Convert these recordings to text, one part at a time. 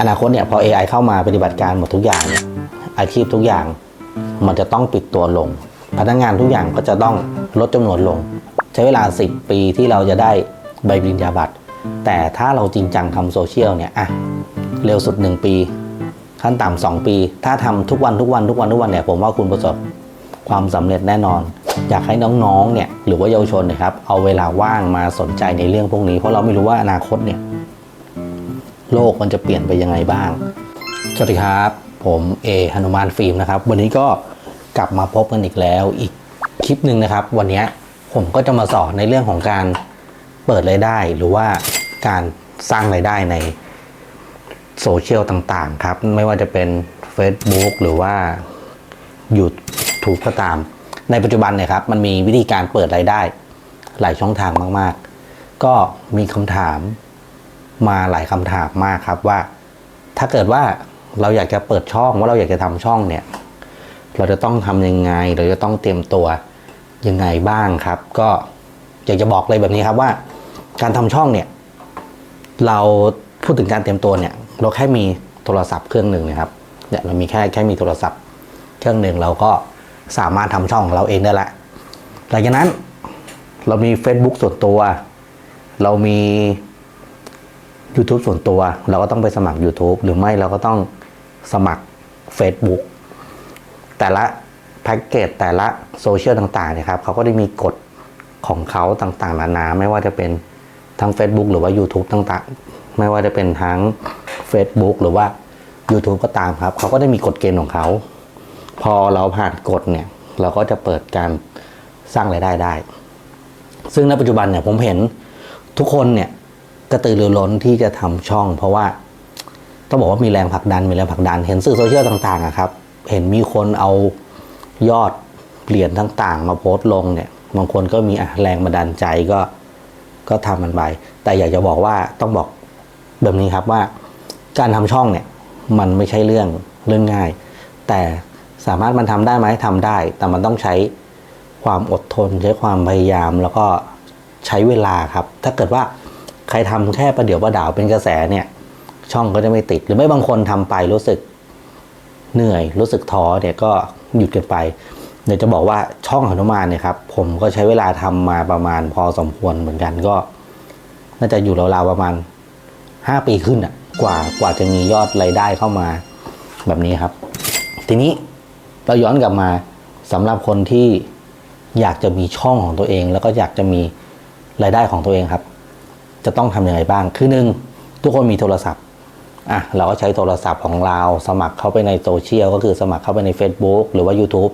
อนาคตเนี่ยพอ AI เข้ามาปฏิบัติการหมดทุกอย่าง อาชีพทุกอย่าง มันจะต้องปิดตัวลง พนักงานทุกอย่างก็จะต้องลดจำนวนลง ใช้เวลา 10 ปีที่เราจะได้ใบปริญญาบัตร แต่ถ้าเราจริงจังทำโซเชียลเนี่ยอะเร็วสุด 1 ปี ขั้นต่ำสองปี ถ้าทำทุกวันทุกวันทุกวันทุกวันเนี่ยผมว่าคุณประสบความสำเร็จแน่นอน อยากให้น้องๆเนี่ยหรือว่าเยาวชนนะครับเอาเวลาว่างมาสนใจในเรื่องพวกนี้ เพราะเราไม่รู้ว่าอนาคตเนี่ย โลกมันจะเปลี่ยนไปยังไงบ้าง สวัสดีครับ ผมเอหนุมานฟิล์มนะครับ วันนี้ก็กลับมาพบกันอีกแล้วอีกคลิปหนึ่งนะครับ วันนี้ผมก็จะมาสอนในเรื่องของการเปิดรายได้ หรือว่าการสร้างรายได้ในโซเชียลต่างๆ ครับ ไม่ว่าจะเป็น Facebook หรือว่า YouTube ก็ตาม ในปัจจุบันเนี่ยครับ มันมีวิธีการเปิดรายได้ หลายช่องทางมาก ๆ ก็มีคำถาม มาหลายคำถามมากครับว่า ถ้าเกิดว่าเราอยากจะเปิดช่องว่าเราอยากจะทำช่องเนี่ย เราจะต้องทำยังไงเราจะต้องเตรียมตัวยังไงบ้างครับ ก็อยากจะบอกเลยแบบนี้ครับว่า การทำช่องเนี่ย เราพูดถึงการเตรียมตัวเนี่ยเราแค่มีโทรศัพท์เครื่องหนึ่งนะครับเนี่ยเรามีแค่แค่มีโทรศัพท์ เครื่องหนึ่งเราก็สามารถทำช่องของเราเองได้ละหลังจากนั้นเรามี Facebook ส่วนตัว เรามี YouTube ส่วนตัว เราก็ต้องไปสมัคร YouTube หรือไม่เราก็ต้องสมัคร Facebook แต่ละแพ็กเกจแต่ละโซเชียลต่างๆเนะครับเขาก็ได้มีกฎของเขาต่างๆนานาไม่ว่าจะเป็นทั้ง Facebook หรือว่า YouTube ต่างๆ ไม่ว่าจะเป็นทั้ง Facebook หรือว่า YouTube ก็ตามครับ เขาก็ได้มีกฎเกณฑ์ของเขา พอเราผ่านกฎเนี่ย เราก็จะเปิดการสร้างรายได้ได้ ซึ่งในปัจจุบันเนี่ยผมเห็นทุกคนเนี่ย กระตือรือร้นที่จะทำช่อง เพราะว่าต้องบอกว่ามีแรงผลักดันมีแรงผลักดัน เห็นสื่อโซเชียลต่างๆอะครับ เห็นมีคนเอายอดเหรียญต่างๆ มาโพสต์ลงเนี่ยบางคนก็มีแรงบันดาลใจก็ก็ทำมันไปแต่อยากจะบอกว่าต้องบอกแบบนี้ครับว่า การทำช่องเนี่ยมันไม่ใช่เรื่องเรื่องง่าย แต่สามารถมันทำได้ไหมทำได้ แต่มันต้องใช้ความอดทน ใช้ความพยายามแล้วก็ใช้เวลาครับ ถ้าเกิดว่า ใครทำแค่ประเดี๋ยวประดาวเป็นกระแสเนี่ย ช่องก็จะไม่ติด หรือไม่บางคนทำไปรู้สึกเหนื่อย รู้สึกท้อเนี่ยก็หยุดกันไปเดี๋ยวจะบอกว่าช่องหนุมานเนี่ยครับผมก็ใช้เวลาทำมาประมาณพอสมควรเหมือนกันก็ น่าจะอยู่ราวๆประมาณห้าปีขึ้นอะกว่ากว่าจะมียอดรายได้เข้ามาแบบนี้ครับ ทีนี้เราย้อนกลับมาสำหรับคนที่อยากจะมีช่องของตัวเอง แล้วก็อยากจะมีรายได้ของตัวเองครับ จะต้องทำยังไงบ้าง คือหนึ่งทุกคนมีโทรศัพท์อะเราก็ใช้โทรศัพท์ของเรา สมัครเข้าไปในโซเชียลก็คือสมัครเข้าไปใน Facebook หรือว่า YouTube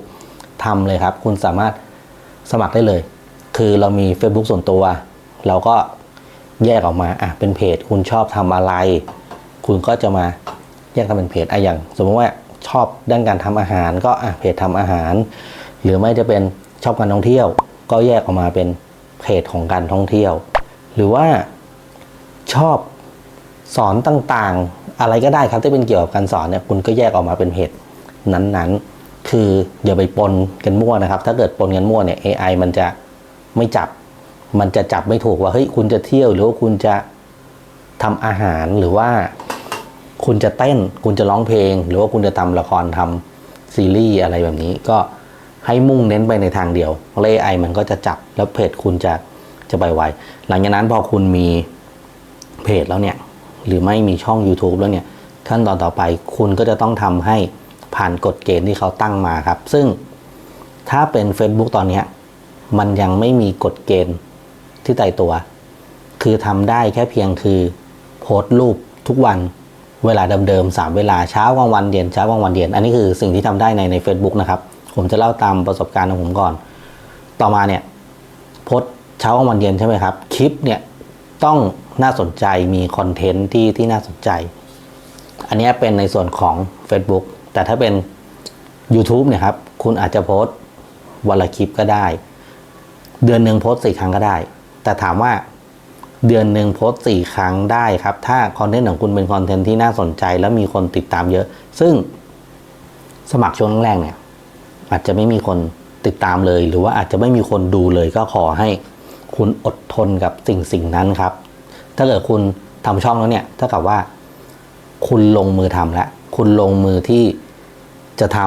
ทำเลยครับ คุณสามารถสมัครได้เลย คือเรามี Facebook ส่วนตัว เราก็แยกออกมาอะเป็นเพจ คุณชอบทำอะไร คุณก็จะมาแยกทำเป็นเพจอะอย่าง สมมติว่าชอบด้านการทำอาหาร ก็อะเพจทำอาหาร หรือไม่จะเป็นชอบการท่องเที่ยว ก็แยกออกมาเป็นเพจของการท่องเที่ยว หรือว่า ชอบสอนต่างๆ อะไรก็ได้ครับที่เป็นเกี่ยวกับการสอนเนี่ยคุณก็แยกออกมาเป็นเพจนั้นๆ คืออย่าไปปนกันมั่วนะครับ ถ้าเกิดปนกันมั่วเนี่ย AI มันจะไม่จับ มันจะจับไม่ถูกว่าเฮ้ยคุณจะเที่ยว หรือว่าคุณจะทำอาหารหรือว่า คุณจะเต้น คุณจะร้องเพลง หรือว่าคุณจะทำละครทำซีรีส์อะไรแบบนี้ก็ให้มุ่งเน้นไปในทางเดียวเพราะ AI มันก็จะจับแล้วเพจคุณจะจะไปไวหลังจากนั้นพอคุณมี เพจแล้วเนี่ยหรือไม่มีช่อง YouTube แล้วเนี่ยขั้นตอนต่อไปคุณก็จะต้องทำให้ผ่านกฎเกณฑ์ที่เขาตั้งมาครับ ซึ่งถ้าเป็น Facebook ตอนนี้มันยังไม่มีกฎเกณฑ์ที่ตายตัว คือทำได้แค่เพียงคือโพสต์รูปทุกวันเวลาเดิมๆสามเวลาเช้ากลางวันเย็นเช้ากลางวันเย็นอันนี้คือสิ่งที่ทำได้ในใน Facebook นะครับผมจะเล่าตามประสบการณ์ของผมก่อน ต่อมาเนี่ยโพสต์เช้ากลางวันเย็นใช่ไหมครับคลิปเนี่ย ต้องน่าสนใจมีคอนเทนต์ที่ที่น่าสนใจ อันนี้เป็นในส่วนของ Facebook แต่ถ้าเป็น YouTube เนี่ยครับ คุณอาจจะโพสต์วันละคลิปก็ได้ เดือนหนึ่งโพสต์สี่ครั้งก็ได้ แต่ถามว่าเดือนหนึ่งโพสต์สี่ครั้งได้ครับ ถ้าคอนเทนต์ของคุณเป็นคอนเทนต์ที่น่าสนใจ แล้วมีคนติดตามเยอะ ซึ่งสมัครช่วงแรกเนี่ย อาจจะไม่มีคนติดตามเลย หรือว่าอาจจะไม่มีคนดูเลยก็ขอให้ คุณอดทนกับสิ่งสิ่งนั้นครับ ถ้าเกิดคุณทำช่องแล้วเนี่ยเท่ากับว่า คุณลงมือทำแล้วคุณลงมือที่จะท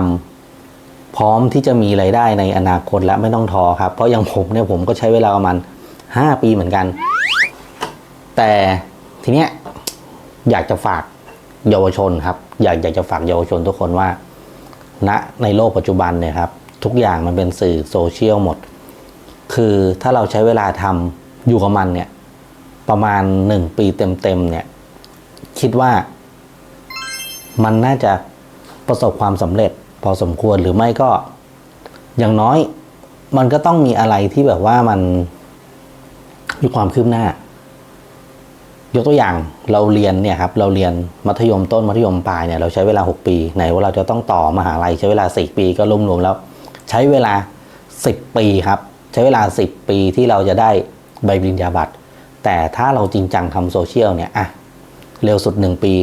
ำพร้อมที่จะมีไรายได้ในอนาคตและไม่ต้องท้อครับ เพราะอย่างผมเนี่ยผมก็ใช้เวลาประมาณห้าปีเหมือนกัน แต่ทีเนี้ยอยากจะฝากเยาวชนครับ อยากอยากจะฝากเยาวชนทุกคนว่าณในโลกปัจจุบันเนี่ยครับ ทุกอย่างมันเป็นสื่อโซเชียลหมด คือถ้าเราใช้เวลาทำอยู่กับมันเนี่ย ประมาณหนึ่งปีเต็มๆเนี่ย คิดว่ามันน่าจะประสบความสำเร็จพอสมควรหรือไม่ก็อย่างน้อย มันก็ต้องมีอะไรที่แบบว่ามันมีความคืบหน้า ยกตัวอย่างเราเรียนเนี่ยครับเราเรียนมัธยมต้นมัธยมปลายเนี่ยเราใช้เวลา 6 ปีไหนว่าเราจะต้องต่อมหาลัยใช้เวลา 4 ปีก็รวมๆแล้ว ใช้เวลา 10 ปีครับ ใช้เวลา 10 ปีที่เราจะได้ใบปริญญาบัตร แต่ถ้าเราจริงจังทำโซเชียลเนี่ยอะเร็วสุด 1 ปี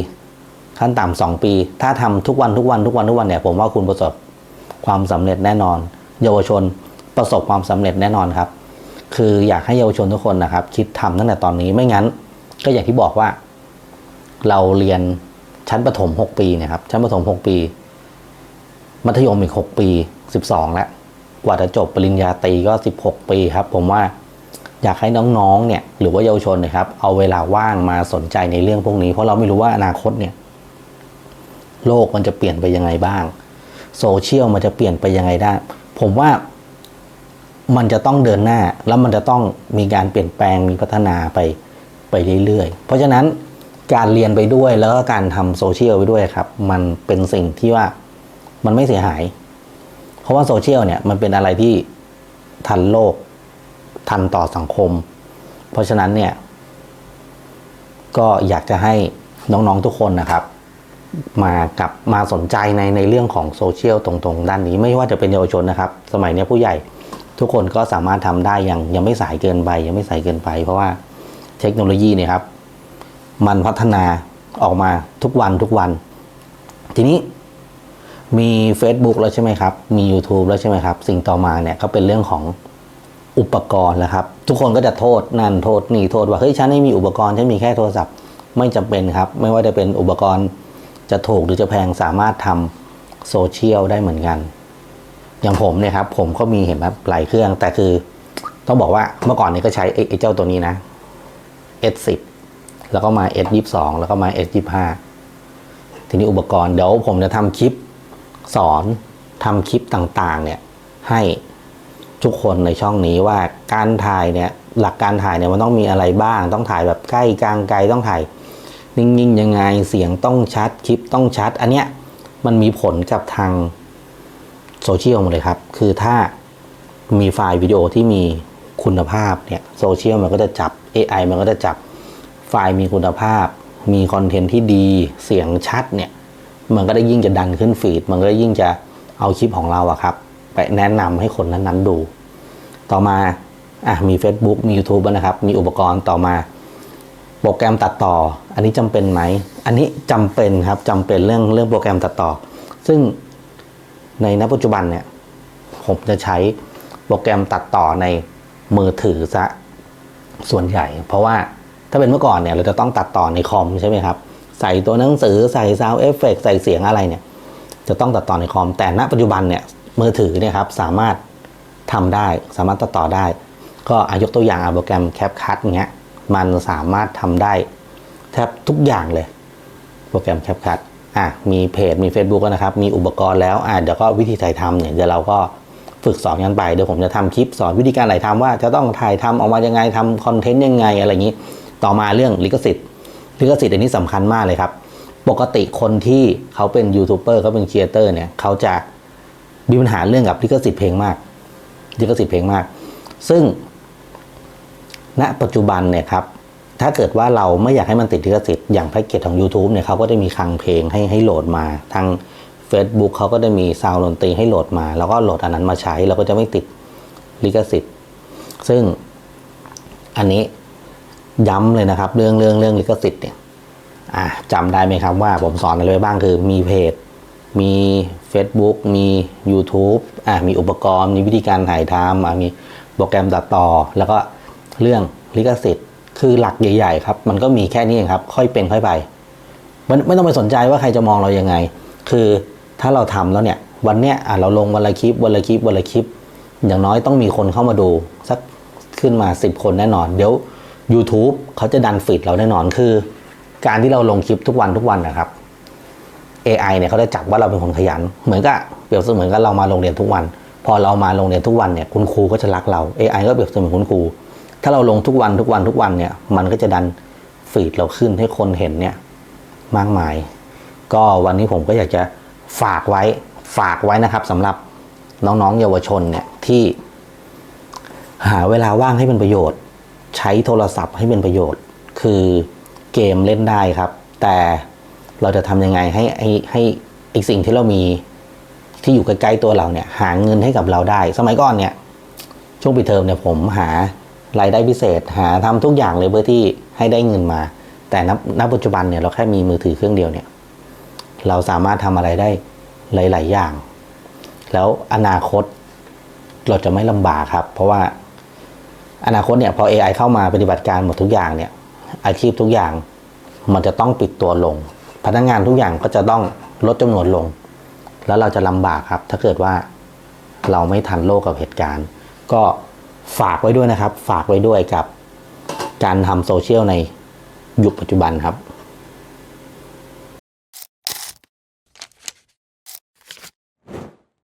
ขั้นต่ำสองปี ถ้าทำทุกวันทุกวันทุกวันทุกวันเนี่ยผมว่าคุณประสบความสำเร็จแน่นอน เยาวชนประสบความสำเร็จแน่นอนครับ คืออยากให้เยาวชนทุกคนนะครับ คิดทำตั้งแต่ตอนนี้ไม่งั้น ก็อย่างที่บอกว่า เราเรียนชั้นประถม 6 ปีเนะครับชั้นประถม 6 ปี มัธยมอีก 6 ปี 12 แล้ว กว่าจะจบปริญญาตรีก็ 16 ปีครับ ผมว่าอยากให้น้องๆเนี่ยหรือว่าเยาวชนนะครับ เอาเวลาว่างมาสนใจในเรื่องพวกนี้ เพราะเราไม่รู้ว่าอนาคตเนี่ยโลกมันจะเปลี่ยนไปยังไงบ้างโซเชียลมันจะเปลี่ยนไปยังไงได้ ผมว่ามันจะต้องเดินหน้าแล้วมันจะต้องมีการเปลี่ยนแปลงมีพัฒนาไปไปเรื่อยๆ เพราะฉะนั้นการเรียนไปด้วยแล้วก็การทำโซเชียลไปด้วยครับ มันเป็นสิ่งที่ว่ามันไม่เสียหาย ราะว่าโซเชียลเนี่ยมันเป็นอะไรที่ทันโลก ทันต่อสังคม เพราะฉะนั้นเนี่ย ก็อยากจะให้น้องๆทุกคนนะครับ มากับมาสนใจในในเรื่องของโซเชียลตรงๆ ด้านนี้ไม่ว่าจะเป็นเยาวชนนะครับ สมัยนี้ผู้ใหญ่ทุกคนก็สามารถทำได้ยังยังไม่สายเกินไปยังไม่สายเกินไป เพราะว่าเทคโนโลยีเนี่ยครับ มันพัฒนาออกมาทุกวันทุกวัน ทีนี้ มี Facebook แล้วใช่ไหมครับ มี YouTube แล้วใช่ไหมครับ สิ่งต่อมาเนี่ยก็เป็นเรื่องของอุปกรณ์แล้วครับ ทุกคนก็จะโทษนั่นโทษนี่โทษว่าเฮ้ยฉันไม่มีอุปกรณ์ฉันมีแค่โทรศัพท์ไม่จำเป็นครับ ไม่ว่าจะเป็นอุปกรณ์จะถูกหรือจะแพงสามารถทำโซเชียลได้เหมือนกัน อย่างผมเนี่ยครับ ผมก็มีเห็นไหมหลายเครื่องแต่คือ ต้องบอกว่าเมื่อก่อนเนี่ยก็ใช้ไอ้ไอ้เจ้าตัวนี้นะ S10 แล้วก็มา S22 แล้วก็มา S25 ทีนี้อุปกรณ์เดี๋ยวผมจะทำคลิป สอนทำคลิปต่างๆเนี่ยให้ทุกคนในช่องนี้ว่าการถ่ายเนี่ยหลักการถ่ายเนี่ยมันต้องมีอะไรบ้าง ต้องถ่ายแบบใกล้กลางไกลต้องถ่ายนิ่งๆยังไงเสียงต้องชัดคลิปต้องชัด อันเนี้ยมันมีผลกับทางโซเชียลหมดเลยครับ คือถ้ามีไฟล์วิดีโอที่มีคุณภาพเนี่ยโซเชียลมันก็จะจับ AI มันก็จะจับไฟล์มีคุณภาพ มีคอนเทนต์ที่ดีเสียงชัดเนี่ย มันก็ได้ยิ่งจะดันขึ้นฟีด มันก็ได้ยิ่งจะเอาคลิปของเราอะครับ ไปแนะนำให้คนนั้นๆดู ต่อมาอะมี Facebook มี YouTube นะครับ มีอุปกรณ์ต่อมา โปรแกรมตัดต่อ อันนี้จำเป็นไหม อันนี้จำเป็นครับจำเป็นเรื่องเรื่องโปรแกรมตัดต่อ ซึ่งในณปัจจุบันเนี่ยผมจะใช้โปรแกรมตัดต่อในมือถือซะส่วนใหญ่ เพราะว่าถ้าเป็นเมื่อก่อนเนี่ยเราจะต้องตัดต่อในคอมใช่ไหมครับ ใส่ตัวหนังสือใส่ซาวเอฟเฟกใส่เสียงอะไรเนี่ย จะต้องตัดต่อในคอม แต่ณปัจจุบันเนี่ยมือถือเนี่ยครับสามารถทำได้สามารถตัดต่อได้ ก็อายกตัวอย่างอโปรแกรม CapCut เงี้ยมันสามารถทำได้แทบทุกอย่างเลย โปรแกรม CapCut อะมีเพจมี Facebook นะครับ มีอุปกรณ์แล้วอะเดี๋ยวก็วิธีถ่ายทำเนี่ยเดี๋ยวเราก็ฝึกสอนกันไปเดี๋ยวผมจะทำคลิปสอนวิธีการถ่ายทำว่าจะต้องถ่ายทำออกมายังไงทำคอนเทนต์ยังไงอะไรอย่างนี้ ต่อมาเรื่องลิขสิทธิ์ ลิขสิทธิ์อันนี้สำคัญมากเลยครับ ปกติคนที่เขาเป็นยูทูบเบอร์เขาเป็นครีเอเตอร์เนี่ยเขาจะมีปัญหาเรื่องกับลิขสิทธิ์เพลงมากลิขสิทธิ์เพลงมาก ซึ่ง ณปัจจุบันเนี่ยครับถ้าเกิดว่าเราไม่อยากให้มันติดลิขสิทธิ์อย่างแพ็กเกจของ YouTube เนี่ยเขาก็ได้มีคลังเพลงให้ให้โหลดมา ทาง Facebook เขาก็ได้มีซาวด์ดนตรีให้โหลดมา แล้วก็โหลดอันนั้นมาใช้เราก็จะไม่ติดลิขสิทธิ์ ซึ่งอันนี้ ย้ำเลยนะครับ เรื่องเรื่องเรื่องลิขสิทธิ์เนี่ยอะจำได้ไหมครับว่าผมสอนอะไรไปบ้างคือมีเพจ มี Facebook มี YouTube อะมีอุปกรณ์ มีวิธีการถ่ายทำมีโปรแกรมตัดต่อ แล้วก็เรื่องลิขสิทธิ์ คือหลักใหญ่ๆครับ มันก็มีแค่นี้เองครับ ค่อยเป็นค่อยไปไม่ไม่ต้องไปสนใจว่าใครจะมองเรายังไง คือถ้าเราทำแล้วเนี่ย วันเนี้ยอะเราลงวันละคลิป วันละคลิป วันละคลิป อย่างน้อยต้องมีคนเข้ามาดู สักขึ้นมา 10 คนแน่นอน เดี๋ยว YouTube เขาจะดันฟีดเราแน่นอนคือ การที่เราลงคลิปทุกวันทุกวันนะครับ AI เนี่ยเขาจะจับว่าเราเป็นคนขยัน เหมือนกับเปรียบเสมือนกับเรามาโรงเรียนทุกวัน พอเรามาโรงเรียนทุกวันเนี่ยคุณครูก็จะรักเรา AI ก็เปรียบเสมือนคุณครู ถ้าเราลงทุกวันทุกวันทุกวันเนี่ยมันก็จะดันฟีดเราขึ้นให้คนเห็นเนี่ยมากมาย ก็วันนี้ผมก็อยากจะฝากไว้ฝากไว้นะครับสำหรับน้องๆเยาวชนเนี่ยที่หาเวลาว่างให้เป็นประโยชน์ ใช้โทรศัพท์ให้เป็นประโยชน์ คือเกมเล่นได้ครับ แต่เราจะทำยังไงให้ให้ให้ไอสิ่งที่เรามีที่อยู่ใกล้ๆตัวเราเนี่ย หาเงินให้กับเราได้ สมัยก่อนเนี่ย ช่วงปิดเทอมเนี่ยผมหารายได้พิเศษ หาทำทุกอย่างเลยเพื่อที่ให้ได้เงินมา แต่ณปัจจุบันเนี่ยเราแค่มีมือถือเครื่องเดียวเนี่ย เราสามารถทำอะไรได้หลาย ๆ อย่าง แล้วอนาคตเราจะไม่ลำบากครับ เพราะว่า อนาคตเนี่ยพอ AI เข้ามาปฏิบัติการหมดทุกอย่างเนี่ยอาชีพทุกอย่างมันจะต้องปิดตัวลง พนักงานทุกอย่างก็จะต้องลดจำนวนลง แล้วเราจะลำบากครับ ถ้าเกิดว่าเราไม่ทันโลกกับเหตุการณ์ ก็ฝากไว้ด้วยนะครับ ฝากไว้ด้วยกับการทำโซเชียลในยุคปัจจุบันครับ